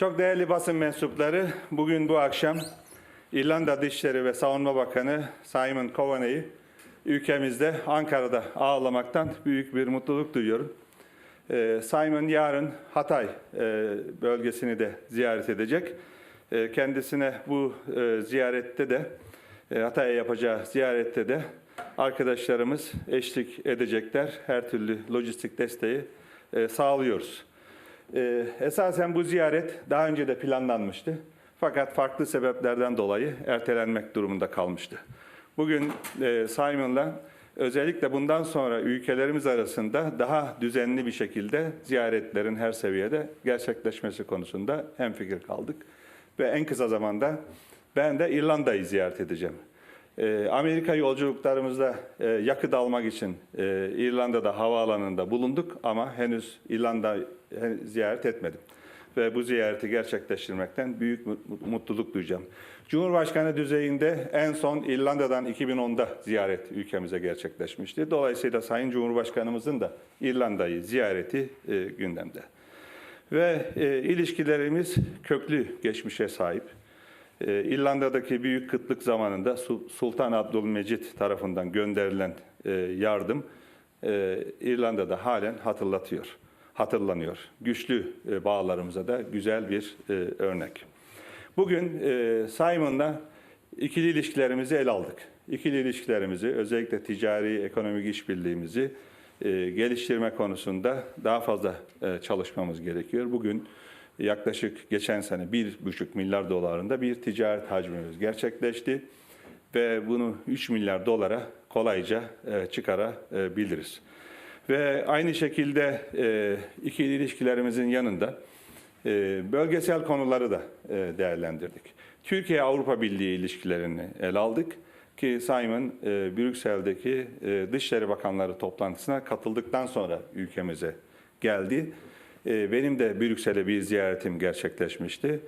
Çok değerli basın mensupları, bugün bu akşam İrlanda Dışişleri ve Savunma Bakanı Simon Coveney'i ülkemizde Ankara'da ağırlamaktan büyük bir mutluluk duyuyorum. Ee, Simon yarın Hatay e, bölgesini de ziyaret edecek. E, Kendisine bu e, ziyarette de e, Hatay'a yapacağı ziyarette de arkadaşlarımız eşlik edecekler. Her türlü lojistik desteği sağlıyoruz. E, Esasen bu ziyaret daha önce de planlanmıştı. Fakat farklı sebeplerden dolayı ertelenmek durumunda kalmıştı. Bugün e, Simon'la özellikle bundan sonra ülkelerimiz arasında daha düzenli bir şekilde ziyaretlerin her seviyede gerçekleşmesi konusunda hemfikir kaldık. Ve en kısa zamanda ben de İrlanda'yı ziyaret edeceğim. Ee, Amerika yolculuklarımızda e, yakıt almak için e, İrlanda'da havaalanında bulunduk ama henüz İrlanda ziyaret etmedim. Ve bu ziyareti gerçekleştirmekten büyük mu- mutluluk duyacağım. Cumhurbaşkanı düzeyinde en son İrlanda'dan 2010'da ziyaret ülkemize gerçekleşmişti. Dolayısıyla Sayın Cumhurbaşkanımızın da İrlanda'yı ziyareti e, gündemde. Ve ilişkilerimiz köklü geçmişe sahip. E, İrlanda'daki büyük kıtlık zamanında Su- Sultan Abdülmecit tarafından gönderilen e, yardım e, İrlanda'da halen hatırlatıyor, hatırlanıyor. Güçlü e, bağlarımıza da güzel bir örnek. Bugün Simon'la ikili ilişkilerimizi ele aldık. İkili ilişkilerimizi, özellikle ticari, ekonomik işbirliğimizi geliştirme konusunda daha fazla çalışmamız gerekiyor. Bugün yaklaşık geçen sene 1,5 milyar dolarında bir ticaret hacmimiz gerçekleşti ve bunu 3 milyar dolara kolayca e, çıkarabiliriz. Ve aynı şekilde e, ikili ilişkilerimizin yanında e, bölgesel konuları da değerlendirdik. Türkiye-Avrupa Birliği ilişkilerini ele aldık ki Simon Brüksel'deki Dışişleri Bakanları toplantısına katıldıktan sonra ülkemize geldi. E, benim de Brüksel'e bir ziyaretim gerçekleşmişti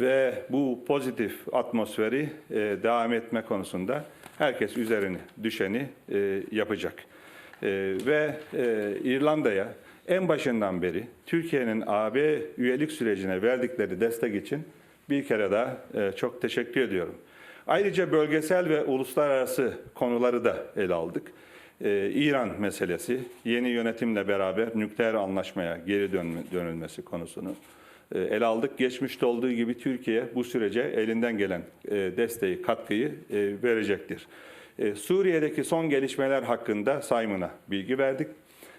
ve bu pozitif atmosferi e, devam etme konusunda herkes üzerine düşeni e, yapacak. Ee, ve e, İrlanda'ya en başından beri Türkiye'nin AB üyelik sürecine verdikleri destek için bir kere daha e, çok teşekkür ediyorum. Ayrıca bölgesel ve uluslararası konuları da ele aldık. Ee, İran meselesi, yeni yönetimle beraber nükleer anlaşmaya geri dönme, dönülmesi konusunu e, ele aldık. Geçmişte olduğu gibi Türkiye bu sürece elinden gelen e, desteği, katkıyı e, verecektir. E, Suriye'deki son gelişmeler hakkında Simon'a bilgi verdik.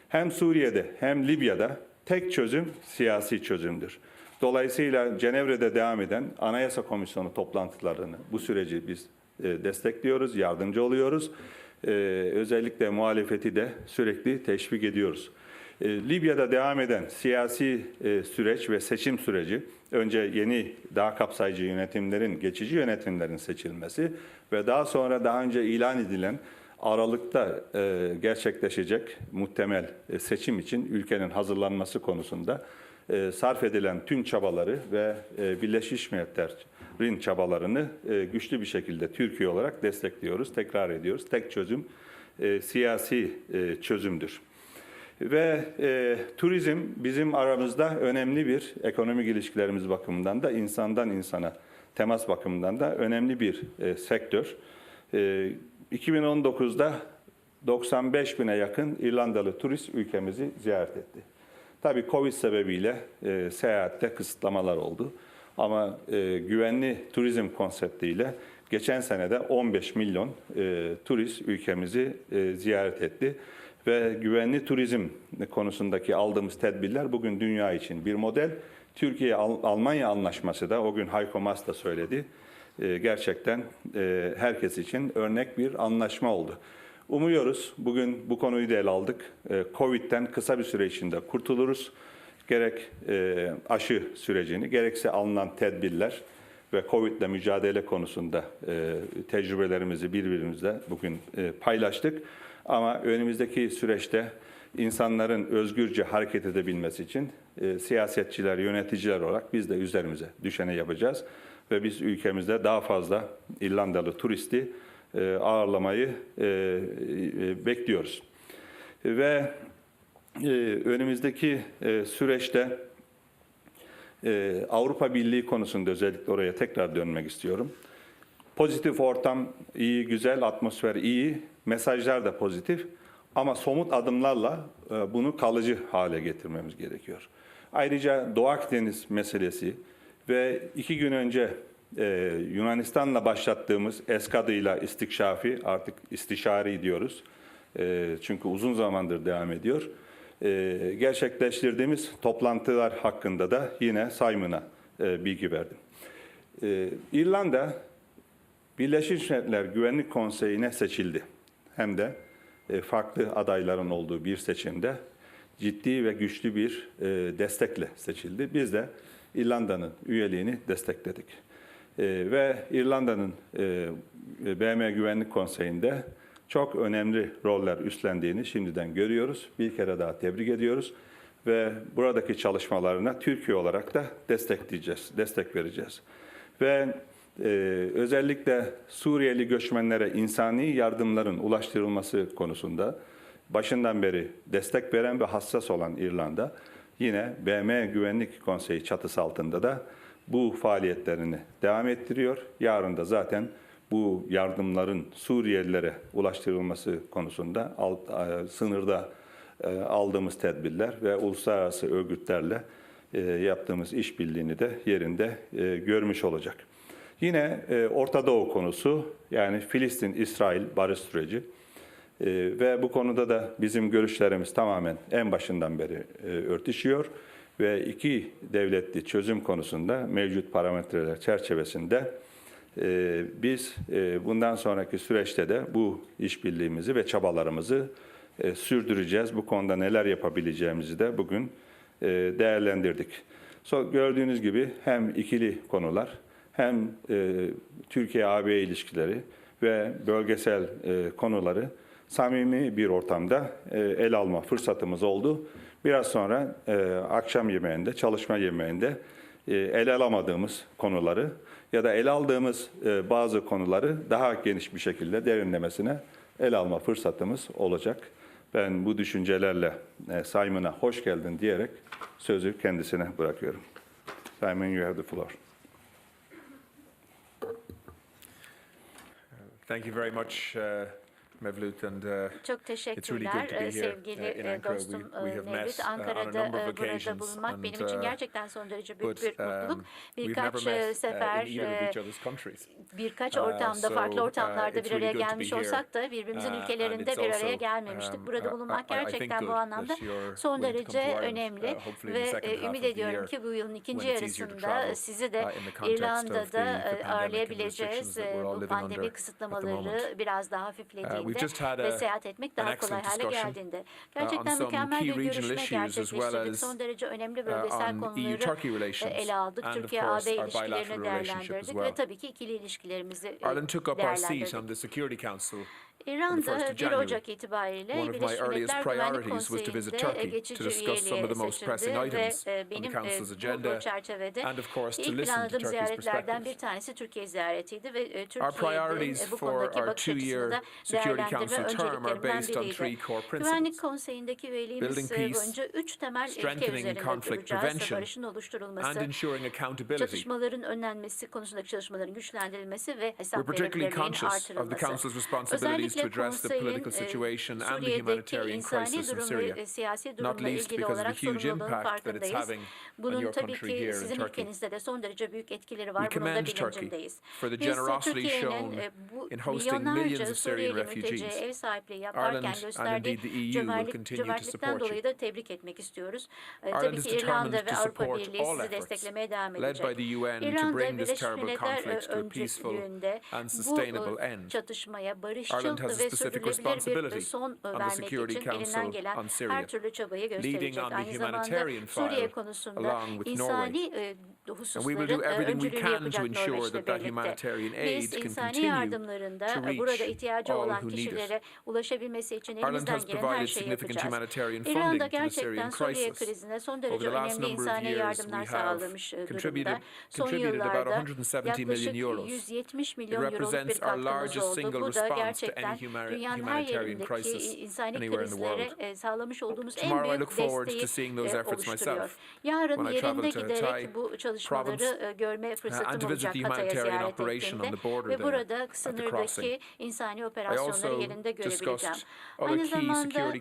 Hem Suriye'de hem Libya'da tek çözüm siyasi çözümdür. Dolayısıyla Cenevre'de devam eden Anayasa Komisyonu toplantılarını, bu süreci biz destekliyoruz, yardımcı oluyoruz. E, Özellikle muhalefeti de sürekli teşvik ediyoruz. E, Libya'da devam eden siyasi e, süreç ve seçim süreci, önce yeni daha kapsayıcı yönetimlerin, geçici yönetimlerin seçilmesi ve daha sonra daha önce ilan edilen Aralık'ta e, gerçekleşecek muhtemel e, seçim için ülkenin hazırlanması konusunda e, sarf edilen tüm çabaları ve e, Birleşmiş Milletler'in çabalarını e, güçlü bir şekilde Türkiye olarak destekliyoruz, tekrar ediyoruz. Tek çözüm e, siyasi e, çözümdür. Ve e, turizm bizim aramızda önemli bir ekonomik ilişkilerimiz bakımından da insandan insana temas bakımından da önemli bir e, sektör. E, 2019'da 95 bine yakın İrlandalı turist ülkemizi ziyaret etti. Tabii Covid sebebiyle e, seyahatte kısıtlamalar oldu. Ama e, güvenli turizm konseptiyle geçen senede 15 milyon e, turist ülkemizi e, ziyaret etti. Ve güvenli turizm konusundaki aldığımız tedbirler bugün dünya için bir model. Türkiye-Almanya anlaşması da o gün Hayko Maas da söyledi. E, gerçekten e, herkes için örnek bir anlaşma oldu. Umuyoruz bugün bu konuyu da ele aldık. E, Covid'den kısa bir süre içinde kurtuluruz. Gerek e, aşı sürecini gerekse alınan tedbirler ve Covid'le mücadele konusunda e, tecrübelerimizi birbirimizle bugün e, paylaştık. Ama önümüzdeki süreçte insanların özgürce hareket edebilmesi için e, siyasetçiler, yöneticiler olarak biz de üzerimize düşeni yapacağız. Ve biz ülkemizde daha fazla İrlandalı turisti ağırlamayı bekliyoruz. Ve önümüzdeki e, süreçte e, Avrupa Birliği konusunda özellikle oraya tekrar dönmek istiyorum. Pozitif ortam iyi, güzel, atmosfer iyi, mesajlar da pozitif ama somut adımlarla e, bunu kalıcı hale getirmemiz gerekiyor. Ayrıca Doğu Akdeniz meselesi ve iki gün önce Yunanistan'la başlattığımız eskadıyla istikşafi artık istişari diyoruz. Çünkü uzun zamandır devam ediyor. E, gerçekleştirdiğimiz toplantılar hakkında da yine Simon'a e, bilgi verdim. E, İrlanda Birleşmiş Milletler Güvenlik Konseyi'ne seçildi. Hem de e, farklı adayların olduğu bir seçimde ciddi ve güçlü bir e, destekle seçildi. Biz de İrlanda'nın üyeliğini destekledik. E, Ve İrlanda'nın BM Güvenlik Konseyi'nde çok önemli roller üstlendiğini şimdiden görüyoruz. Bir kere daha tebrik ediyoruz ve buradaki çalışmalarına Türkiye olarak da destekleyeceğiz, destek vereceğiz. Ve e, özellikle Suriyeli göçmenlere insani yardımların ulaştırılması konusunda başından beri destek veren ve hassas olan İrlanda yine BM Güvenlik Konseyi çatısı altında da bu faaliyetlerini devam ettiriyor. Yarın da zaten bu yardımların Suriyelilere ulaştırılması konusunda alt, e, sınırda e, aldığımız tedbirler ve uluslararası örgütlerle e, yaptığımız işbirliğini de yerinde görmüş olacak. Yine Orta Doğu konusu yani Filistin-İsrail barış süreci ve bu konuda da bizim görüşlerimiz tamamen en başından beri örtüşüyor ve iki devletli çözüm konusunda mevcut parametreler çerçevesinde biz e, bundan sonraki süreçte de bu işbirliğimizi ve çabalarımızı e, sürdüreceğiz. Bu konuda neler yapabileceğimizi de bugün e, değerlendirdik. So, gördüğünüz gibi hem ikili konular hem Türkiye-AB ilişkileri ve bölgesel konuları samimi bir ortamda el alma fırsatımız oldu. Biraz sonra akşam yemeğinde, çalışma yemeğinde e, el alamadığımız konuları ya da el aldığımız e, bazı konuları daha geniş bir şekilde derinlemesine el alma fırsatımız olacak. Ben bu düşüncelerle e, Simon'a hoş geldin diyerek sözü kendisine bırakıyorum. Simon, you have the floor. Thank you very much, uh, Mevlut, and uh, Çok It's really teşekkürler e, here, sevgili uh, e, dostum We- we e, Mevlüt. uh, Ankara'da e, burada bulunmak and, benim için uh, gerçekten son derece büyük bir mutluluk. um, never Birkaç e, uh, sefer e, birkaç Uh, ortamda, farklı uh, ortamlarda bir araya really gelmiş olsak da birbirimizin Uh, ülkelerinde bir araya gelmemiştik. um, Burada uh, bulunmak gerçekten bu anlamda son derece önemli uh, ve e, ümit ediyorum ki bu yılın ikinci yarısında sizi de uh, İrlanda'da e, ağırlayabileceğiz. E, Bu pandemi kısıtlamaları biraz daha Uh, hafiflediğinde just had ve a- seyahat etmek an daha kolay excellent hale discussion, geldiğinde. uh, on Gerçekten some mükemmel key bir regional görüşme issues as well gerçekleştirdik. as, Son derece önemli uh, bölgesel on konuları e, relations ele aldık. and of Türkiye-AB course our ilişkilerini bilateral relationship as değerlendirdik well. ve tabii ki ikili ilişkilerimizi e, Ireland took up our seat on değerlendirdik. The Security Council İrlanda 1st of 1 January. Ocak itibariyle Birleşmiş Milletler Güvenlik Konseyi'nde e, geçici üyeliğe seçildi ve e, benim e, bu çerçevede ilk planladığım ziyaretlerden bir tanesi Türkiye ziyaretiydi ve e, bu konudaki bakış açısını da değerlendirme three biriydi. core Güvenlik. Konseyi'ndeki üyeliğimiz boyunca üç temel ilke üzerinde duracağız. Barışın oluşturulması, çatışmaların önlenmesi konusundaki çalışmaların güçlendirilmesi ve hesap the artırılması. Council's responsibilities to address the political e, situation and the humanitarian crisis in Syria, e, not least because of the huge impact that it's having on your country here in Turkey. We commend Turkey for the generosity shown e, in hosting millions of Syrian refugees. Ireland and indeed the EU will continue to support you. dolayı da tebrik etmek istiyoruz. E, Ireland tabii is ki determined İrlanda ve to Avrupa support Birliği all sizi efforts desteklemeye devam led edecek. by the UN to İrlanda bring this Birleşmiş terrible Milletler e, conflict to gerekli hususların e, öncülüğünü yapacak Norveç'le birlikte. Biz insani yardımlarında e, burada ihtiyacı olan kişilere ulaşabilmesi için elimizden gelen her şeyi yapacağız. İrlanda gerçekten Suriye krizine son derece önemli insani yardımlar sağlamış e, durumda. Son yıllarda yaklaşık 170 milyon euroluk bir katkımız oldu. Bu da gerçekten dünyanın her yerindeki insani krizlere sağlamış olduğumuz en büyük desteği oluşturuyor. Yarın yerinde giderek bu çalışmalarımızı çalışmaları e, görme fırsatım olacak Hatay'a ziyaret ve burada sınırdaki insani operasyonları yerinde görebileceğim. Aynı zamanda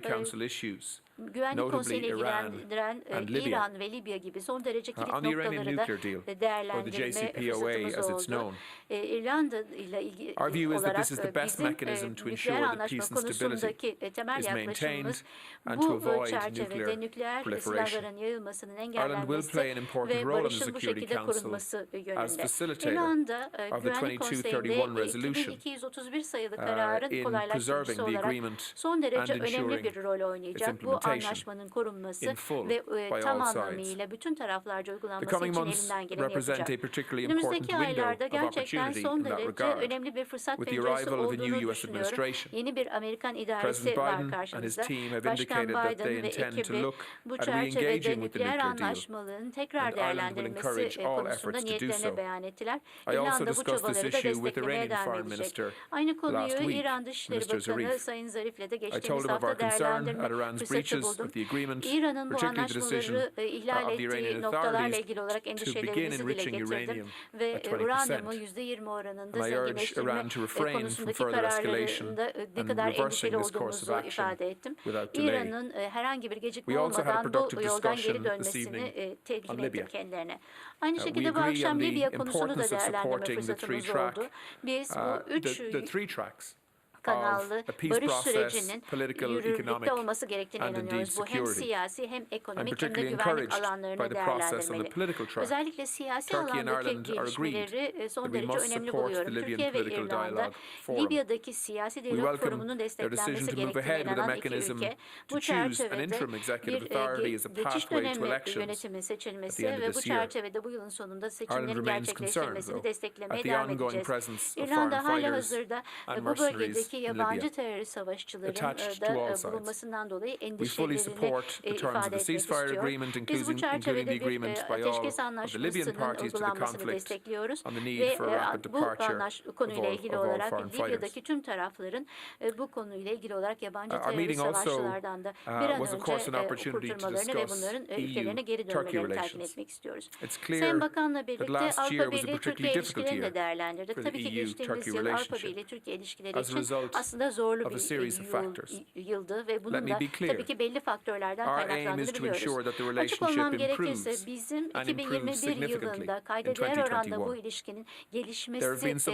Güvenlik Konseyi'yle ilgilendiren İran e, ve Libya gibi son derece kilit noktaları da değerlendirme fırsatımız oldu. E, İrlanda ile ilgili olarak e, bizim nükleer anlaşma konusundaki temel yaklaşımımız bu çerçevede nükleer silahların yayılmasının engellenmesi ve barışın bu şekilde korunması yönünde. İrlanda Güvenlik Konseyi'nde 2231 sayılı kararın kolaylaştırıcısı olarak son derece önemli bir rol oynayacak. Bu anlaşmanın korunması ve e, tam anlamıyla bütün taraflarca uygulanması için elinden geleni yapacak. Önümüzdeki aylarda gerçekten son derece önemli bir fırsat penceresi olduğunu düşünüyorum. Yeni bir Amerikan idaresi var karşımızda. Başkan Biden ve ekibi bu çerçevede nükleer anlaşmalının tekrar değerlendirmesi e, konusunda niyetlerini beyan ettiler. İrlanda bu çabaları da desteklemeye devam edecek. Aynı konuyu İran Dışişleri Bakanı Sayın Zarif'le de geçtiğimiz hafta değerlendirme fırsatı buldum. İran'ın bu anlaşmaları e, ihlal ettiği noktalarla ilgili olarak endişelerimizi dile getirdim ve uranyumu %20 oranında zenginleştirme konusundaki kararlarında ne kadar endişeli olduğumuzu ifade ettim. İran'ın e, herhangi bir gecikme olmadan bu yoldan geri dönmesini e, teklif ettim kendilerine. Aynı şekilde bu akşam Libya konusunu da değerlendirme fırsatımız oldu. Biz bu üç kanallı barış sürecinin yürürlükte olması gerektiğine inanıyoruz. Bu hem siyasi hem ekonomik hem de güvenlik alanlarını değerlendirmeli. Özellikle siyasi alandaki gelişmeleri e, son derece önemli buluyorum. Türkiye ve İrlanda, Libya'daki siyasi diyalog forumunun desteklenmesi gerektiğine inanan iki ülke, bu çerçevede bir e, geçiş dönemi yönetimin seçilmesi ve bu çerçevede bu yılın sonunda seçimlerin gerçekleştirilmesini desteklemeye devam edeceğiz. İrlanda hala hazırda bu bölgedeki Irak'taki yabancı terör savaşçıların ıı, da ıı, bulunmasından dolayı endişelerini ıı, ifade etmek istiyor. Biz bu çerçevede bir ateşkes anlaşmasının uygulanmasını destekliyoruz ve bu konuyla ilgili olarak Libya'daki tüm tarafların bu konuyla ilgili olarak yabancı terör savaşçılardan da bir an önce kurtulmalarını ve bunların ülkelerine geri dönmelerini takip etmek istiyoruz. Sayın Bakan'la birlikte Avrupa Birliği Türkiye ilişkilerini de değerlendirdik. Tabii ki geçtiğimiz yıl Avrupa Birliği Türkiye ilişkileri için aslında zorlu bir e, yıl, yıldı ve bunun da tabii ki belli faktörlerden kaynaklandığını biliyoruz. Açık olmam gerekirse bizim 2021 yılında kayda değer oranda bu ilişkinin gelişmesi hedefimiz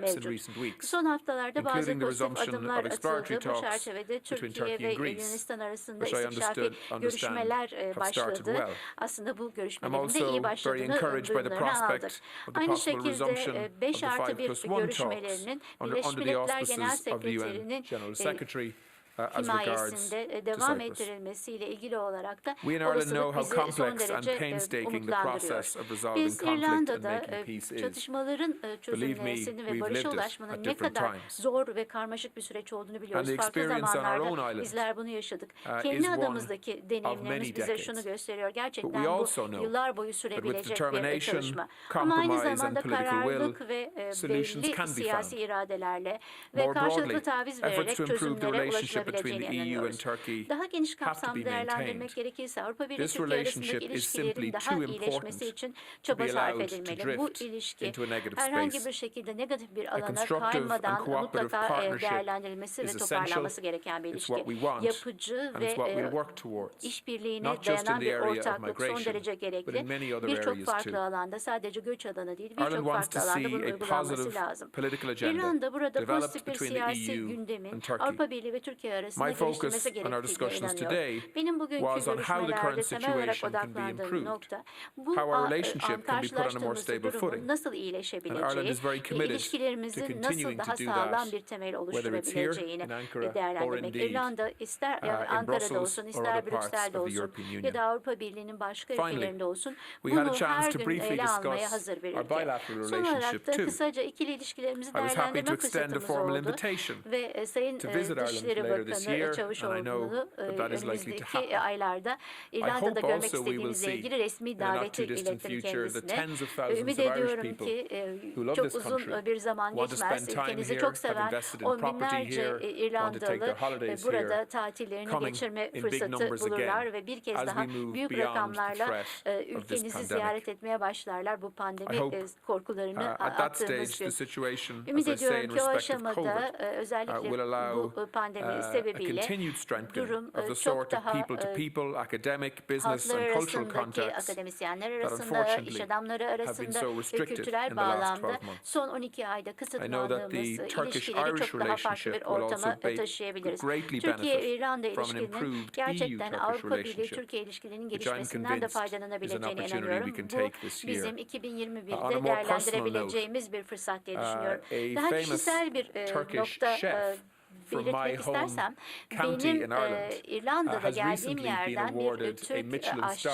mevcut. Son haftalarda bazı pozitif adımlar atıldı. Bu çerçevede Türkiye ve Yunanistan arasında istişafi görüşmeler e, başladı. Aslında bu görüşmelerin de iyi başladığını duyumlarını aldık. Aynı şekilde 5 e, artı 1 görüşmelerinin Birleşmiş Milletler of the UN General Secretary. himayesinde e, devam ettirilmesiyle ilgili olarak da olasılık bizi son derece e, umutlandırıyor. Biz İrlanda'da e, çatışmaların çözülmesini ve barışa ulaşmanın ne kadar zor ve karmaşık bir süreç olduğunu biliyoruz. Farklı zamanlarda bizler bunu yaşadık. Kendi adamızdaki deneyimlerimiz bize şunu gösteriyor. Gerçekten bu yıllar boyu sürebilecek bir çalışma. Ama aynı zamanda kararlılık ve belli siyasi iradelerle ve karşılıklı taviz vererek çözümlere ulaşılabilir between the EU and Turkey daha geniş kapsamda değerlendirmek gerekirse Avrupa Birliği Türkiye arasındaki ilişkilerin daha iyileşmesi için çaba sarf edilmeli. Bu ilişki herhangi bir şekilde negatif bir alana kaymadan mutlaka e, değerlendirilmesi ve toparlanması gereken bir ilişki. Yapıcı ve e, işbirliğine dayanan bir ortaklık son derece gerekli. Birçok farklı alanda sadece göç alanı değil birçok farklı alanda bunun uygulanması lazım. İrlanda burada pozitif bir siyasi gündemin Avrupa Birliği ve Türkiye arasında My focus on our discussions today Benim bugünkü was on how the current situation can be odaklandığım improved, nokta bu how our relationship an- can be put on a more stable footing. nasıl And Ireland iyileşebileceği is very ve committed to continuing daha to do sağlam that, bir temel whether it's here in Ankara or değerlendirmek. indeed, uh, in Ankara'da Brussels olsun, or ister other parts of the European Union. da Avrupa Birliği'nin başka Finally, we had a chance to briefly discuss our bilateral relationship too. kısaca ikili ilişkilerimizi I was happy to extend a formal invitation Ve e, Sayın to e, visit Ireland later Bakanı year, Çavuşoğlu'nu and I know e, that that is likely to önümüzdeki happen. aylarda İrlanda'da hope görmek also we will istediğimizle see ilgili resmi in the not daveti ilettim kendisine. tens of E, thousands Ümit of Irish ediyorum people ki e, who love çok this uzun country, e, bir zaman want to geçmez. spend time Ülkenizi here, çok seven on binlerce here, e, want to take İrlandalı their e, holidays burada here, tatillerini coming geçirme in big fırsatı numbers bulurlar again ve bir kez as daha we move büyük beyond the rakamlarla threat e, of this ülkenizi pandemic. ziyaret etmeye başlarlar bu pandemi e, korkularını Uh, attığımız gün. Ümit ediyorum ki o aşamada COVID, e, uh, özellikle allow bu e, pandemi uh, sebebiyle continued strengthening durum of the e, çok daha e, business, halklar and cultural arasındaki contacts akademisyenler arasında, iş adamları arasında ve kültürel bağlamda 12 months. son 12 ayda kısıtlandığımız e, ilişkileri çok daha farklı bir ortama taşıyabiliriz. Türkiye-İrlanda ilişkinin improved gerçekten Avrupa Birliği relationship, Türkiye ilişkilerinin gelişmesinden de faydalanabileceğine inanıyorum. Bu bizim Uh, on a 2021'de more personal değerlendirebileceğimiz bir fırsat diye Uh, düşünüyorum. Daha kişisel bir e, nokta belirtmek home istersem benim e, uh, İrlanda'da geldiğim yerden bir Türk aşçı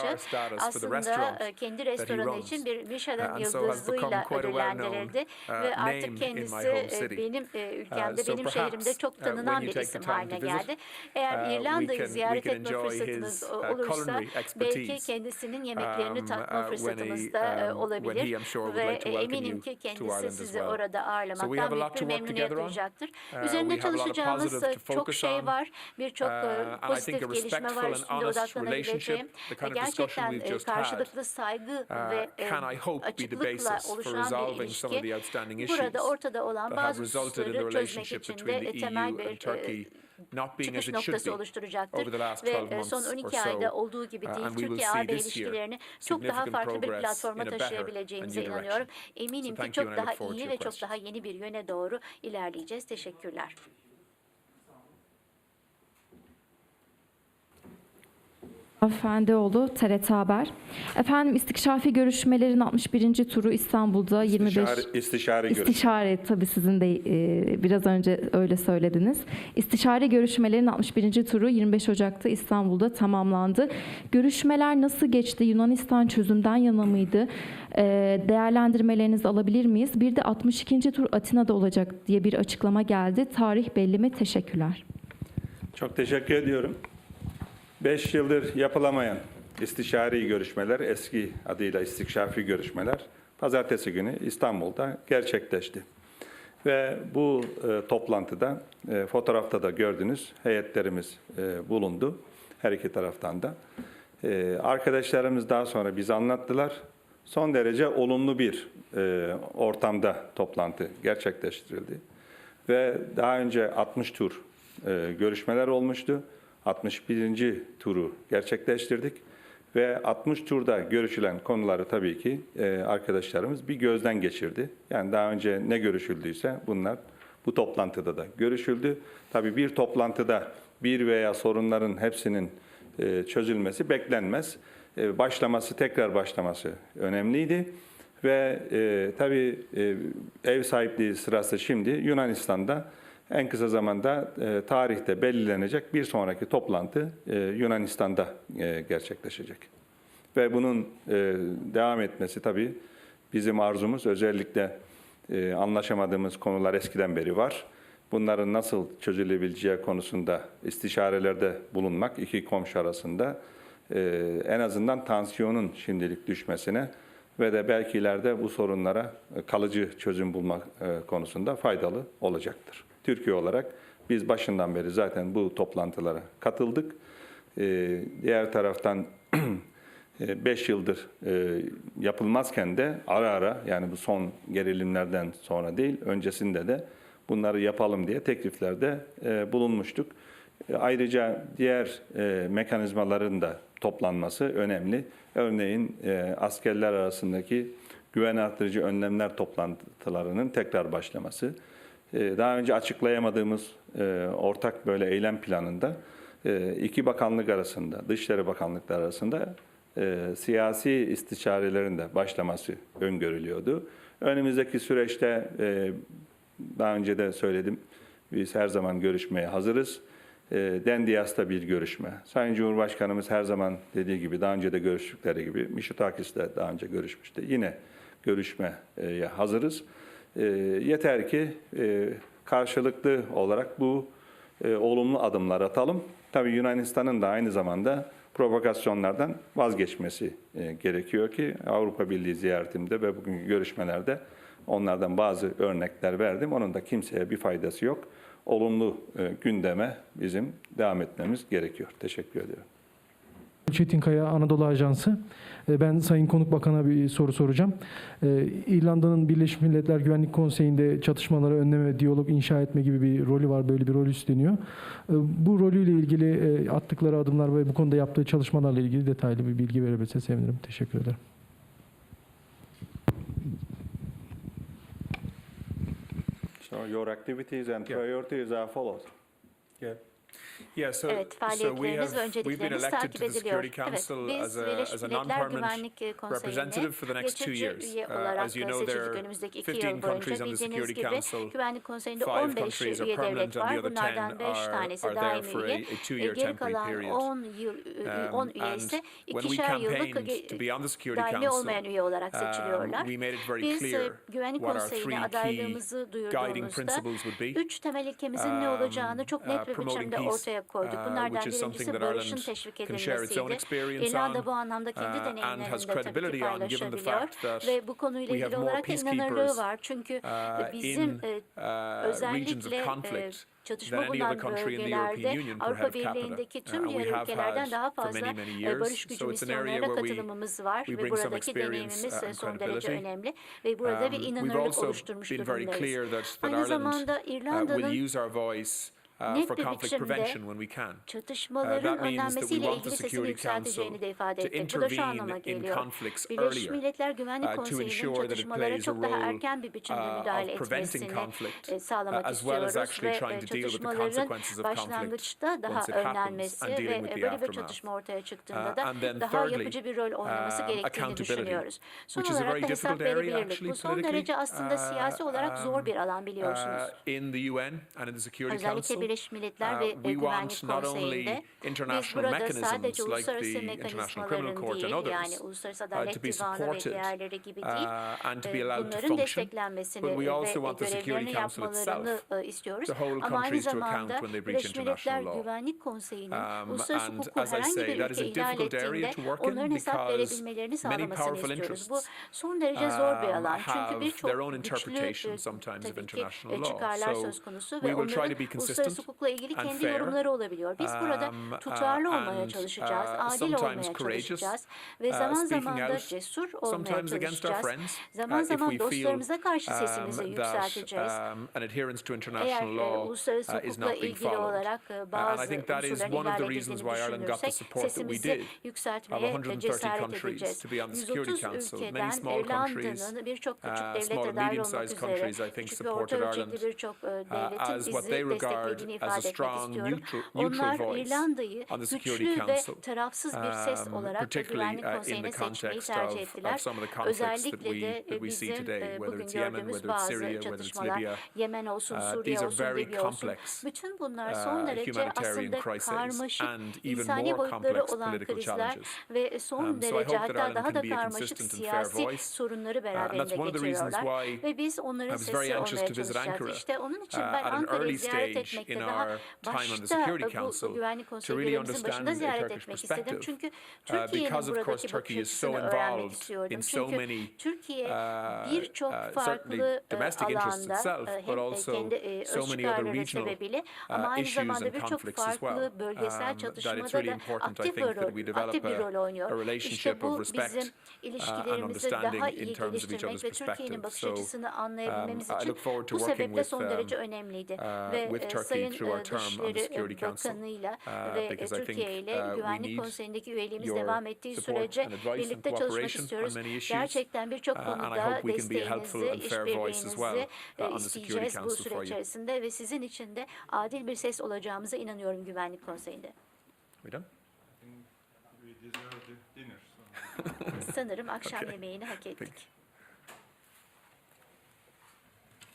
aslında kendi restoranı için bir Michelin Uh, yıldızıyla ödüllendirildi uh, ve artık kendisi benim e, ülkemde, benim şehrimde çok uh, tanınan bir isim haline geldi. Eğer uh, İrlanda'yı ziyaret etme fırsatınız uh, olursa belki kendisinin yemeklerini um, tatma uh, fırsatınız da e, um, olabilir ve eminim ki kendisi sizi orada ağırlamaktan büyük bir memnuniyet duyacaktır. Uh, Üzerinde çalışacağımız to çok şey var. Birçok Uh, e, pozitif gelişme var üstünde odaklanabileceğim. gerçekten e, karşılıklı saygı uh, ve e, açıklıkla oluşan bir ilişki burada ortada olan bazı hususları çözmek için de temel bir çıkış noktası oluşturacaktır ve 12 months son or 12 so. ayda olduğu gibi Uh, değil Türkiye-AB ilişkilerini çok daha farklı bir platforma taşıyabileceğimize inanıyorum. Eminim ki çok daha iyi ve çok daha yeni bir yöne doğru ilerleyeceğiz. Teşekkürler. Efendioğlu, TRT Haber. Efendim istikşafi görüşmelerin 61. turu İstanbul'da 25 İstişare, istişare. İstişare tabii sizin de e, biraz önce öyle söylediniz. İstişare görüşmelerin 61. turu 25 Ocak'ta İstanbul'da tamamlandı. Görüşmeler nasıl geçti? Yunanistan çözümden yana mıydı? E, değerlendirmelerinizi alabilir miyiz? Bir de 62. tur Atina'da olacak diye bir açıklama geldi. Tarih belli mi? Teşekkürler. Çok teşekkür ediyorum. 5 yıldır yapılamayan istişari görüşmeler, eski adıyla istikşafi görüşmeler, pazartesi günü İstanbul'da gerçekleşti. Ve bu e, toplantıda, e, fotoğrafta da gördünüz, heyetlerimiz e, bulundu her iki taraftan da. E, arkadaşlarımız daha sonra bize anlattılar. Son derece olumlu bir e, ortamda toplantı gerçekleştirildi. Ve daha önce 60 tur e, görüşmeler olmuştu. 61. turu gerçekleştirdik. Ve 60 turda görüşülen konuları tabii ki e, arkadaşlarımız bir gözden geçirdi. Yani daha önce ne görüşüldüyse bunlar bu toplantıda da görüşüldü. Tabii bir toplantıda bir veya sorunların hepsinin e, çözülmesi beklenmez. E, başlaması, tekrar başlaması önemliydi. Ve tabii ev sahipliği sırası şimdi Yunanistan'da en kısa zamanda e, tarihte belirlenecek bir sonraki toplantı e, Yunanistan'da e, gerçekleşecek. Ve bunun e, devam etmesi tabii bizim arzumuz özellikle e, anlaşamadığımız konular eskiden beri var. Bunların nasıl çözülebileceği konusunda istişarelerde bulunmak iki komşu arasında e, en azından tansiyonun şimdilik düşmesine ve de belki ileride bu sorunlara e, kalıcı çözüm bulmak e, konusunda faydalı olacaktır. Türkiye olarak biz başından beri zaten bu toplantılara katıldık. E, Diğer taraftan 5 yıldır e, yapılmazken de ara ara yani bu son gerilimlerden sonra değil öncesinde de bunları yapalım diye tekliflerde e, bulunmuştuk. E, Ayrıca diğer e, mekanizmaların da toplanması önemli. Örneğin e, askerler arasındaki güven artırıcı önlemler toplantılarının tekrar başlaması e, daha önce açıklayamadığımız e, ortak böyle eylem planında e, iki bakanlık arasında, Dışişleri Bakanlıkları arasında e, siyasi istişarelerin de başlaması öngörülüyordu. Önümüzdeki süreçte daha önce de söyledim, biz her zaman görüşmeye hazırız. Dendias'ta bir görüşme. Sayın Cumhurbaşkanımız her zaman dediği gibi, daha önce de görüştükleri gibi, Mitsotakis de daha önce görüşmüştü. Yine görüşmeye hazırız. E, yeter ki e, karşılıklı olarak bu e, olumlu adımlar atalım. Tabii Yunanistan'ın da aynı zamanda provokasyonlardan vazgeçmesi e, gerekiyor ki Avrupa Birliği ziyaretimde ve bugünkü görüşmelerde onlardan bazı örnekler verdim. Onun da kimseye bir faydası yok. Olumlu e, gündeme bizim devam etmemiz gerekiyor. Teşekkür ediyorum. Çetinkaya Anadolu Ajansı. E, Ben Sayın Konuk Bakan'a bir soru soracağım. E, İrlanda'nın Birleşmiş Milletler Güvenlik Konseyi'nde çatışmaları önleme, diyalog inşa etme gibi bir rolü var. Böyle bir rol üstleniyor. E, Bu rolüyle ilgili attıkları adımlar ve bu konuda yaptığı çalışmalarla ilgili detaylı bir bilgi verebilse sevinirim. Teşekkür ederim. So your activities and Yeah. priorities are followed. Yeah. Yeah, so, Evet, so we faaliyetleriniz ve elected takip ediliyor. Security Evet, Council biz Birleşmiş Milletler Güvenlik e, representative Konseyi'ne for the next two geçici years. üye Uh, olarak as you know, there seçildik önümüzdeki iki 15 yıl boyunca. countries on the Bildiğiniz Security gibi Council. Güvenlik Konseyi'nde Five 15 countries are üye devlet var. Bunlardan 10 5 are- tanesi are there daimi üye. E, Geri kalan period. 10 yıl, e, 10 Um, üye ise ikişer yıllık campaigned to be on the Security daimi Council, olmayan üye olarak um, seçiliyorlar. Biz e, Güvenlik Konseyi'ne adaylığımızı duyurduğumuzda üç temel ilkemizin ne Um, olacağını çok net uh, bir promoting biçimde ortaya koyduk. uh, Bunlardan birincisi barışın teşvik can share its own edilmesiydi. experience İrlanda bu anlamda kendi uh, and deneyimlerini has de tabii ki credibility on, given the paylaşabiliyor. Ve bu konuyla ilgili olarak inanırlığı var. Çünkü uh, bizim e, uh, regions özellikle e, conflict çatışma bulunan bölgelerde Avrupa. Birliği'ndeki tüm diğer ülkelerden daha fazla e, barış gücü misyonlarına katılımımız var ve buradaki deneyimimiz e, son derece önemli ve burada bir Um, we've inanırlık oluşturmuş durumdayız. Aynı zamanda İrlanda'nın uh, for conflict prevention when we can. Uh, that means that we want the Security Council to intervene in geliyor. conflicts earlier uh, to ensure that it plays a role uh, of preventing etmesini conflict, uh, as well as actually trying e, to deal with the consequences of conflict once it happens önlenmesi and ve dealing with the böyle bir aftermath. çatışma ortaya çıktığında Uh, da and then daha thirdly, yapıcı bir rol oynaması uh, gerektiğini accountability, which is a very difficult area actually politically. Uh, siyasi olarak zor bir alan biliyorsunuz. uh, in the UN and in the Security Özellikle Council. Birleşmiş Milletler Uh, ve we Güvenlik Konseyi'nde biz international burada mechanisms sadece like uluslararası the International Criminal mekanizmaların değil yani Uluslararası uh, Adalet Divanı ve diğerleri gibi değil. uh, Bunların desteklenmesini ve görevlerini Council yapmalarını itself e, istiyoruz. Ama aynı zamanda when they breach Birleşmiş Milletler international law. Güvenlik Konseyi'nin Um, uluslararası hukuku herhangi bir ülke ihlal difficult area ettiğinde to work in onların hesap verebilmelerini sağlamasını istiyoruz. Bu son derece zor bir um, alan. Çünkü birçok güçlü e, sometimes of tabii ki international e, law. çıkarlar So söz konusu ve onların be uluslararası hukukla ilgili kendi yorumları olabiliyor. Biz burada um, uh, tutarlı olmaya and, çalışacağız, uh, adil olmaya çalışacağız ve uh, zaman zaman da cesur olmaya çalışacağız. Zaman uh, zaman dostlarımıza karşı um, sesimizi yükselteceğiz. um, Eğer e, uluslararası uh, hukukla ilgili olarak e, Uh, bazı unsurların ihlal edildiğini düşünürsek sesimizi yükseltmeye 130 cesaret edeceğiz. to be on the Security 130 Council. Many ülkeden İrlanda'nın birçok küçük uh, devlet small de and dahil olmak üzere küçük ve orta ölçekli birçok e, uh, devletin as what bizi they regard desteklediğini as a ifade etmek strong istiyorum. Onlar İrlanda'yı güçlü ve tarafsız bir ses um, olarak particularly Güvenlik uh, in Konseyi'ne the seçmeyi tercih ettiler. Özellikle de bizim e, whether bugün gördüğümüz bazı Syria, whether it's çatışmalar. Yemen olsun, Uh, Suriye these are olsun, very Libya olsun. complex, Bütün bunlar uh, son derece humanitarian aslında crises karmaşık, and even insani more boyutları olan political krizler challenges. ve son Um, derece hatta daha da karmaşık siyasi sorunları beraberinde getiriyorlar ve biz onların sesi very anxious olmaya to visit çalışacağız. Ankara İşte onun için ben Ankara'yı ziyaret stage in daha our time on the başta Security bu Council güvenlik to really konseylerimizin başında understand the ziyaret Turkish etmek istedim. perspective. Çünkü Uh, Türkiye'nin because of course buradaki Turkey bakış is so açısını öğrenmek involved istiyordum. in so Çünkü many Türkiye uh, birçok uh, farklı certainly e, domestic interests alanda itself, e, but hem e, also kendi e, so öz çıkarları regional sebebiyle ama aynı issues zamanda and birçok conflicts as well. farklı bölgesel Um, çatışmada really da aktif rol, develop aktif bir a- rol oynuyor. İşte relationship bu of respect, bizim ilişkilerimizi understanding daha iyi geliştirmek other's ve Türkiye'nin bakış So, açısını um, anlayabilmemiz I için look forward to bu working sebeple with, son um, derece önemliydi. uh, Ve with our e, term on the Dışişleri Bakanı'yla ve because I think, Türkiye ile we Güvenlik Konseyi'ndeki üyeliğimiz devam ettiği sürece birlikte çalışmak istiyoruz. Gerçekten birçok Uh, konuda desteğinizi, işbirliğinizi uh, isteyeceğiz bu süre içerisinde ve sizin için de adil bir ses olacağımıza inanıyorum Güvenlik Konseyi'nde. Sanırım akşam yemeğini hak ettik. Peki.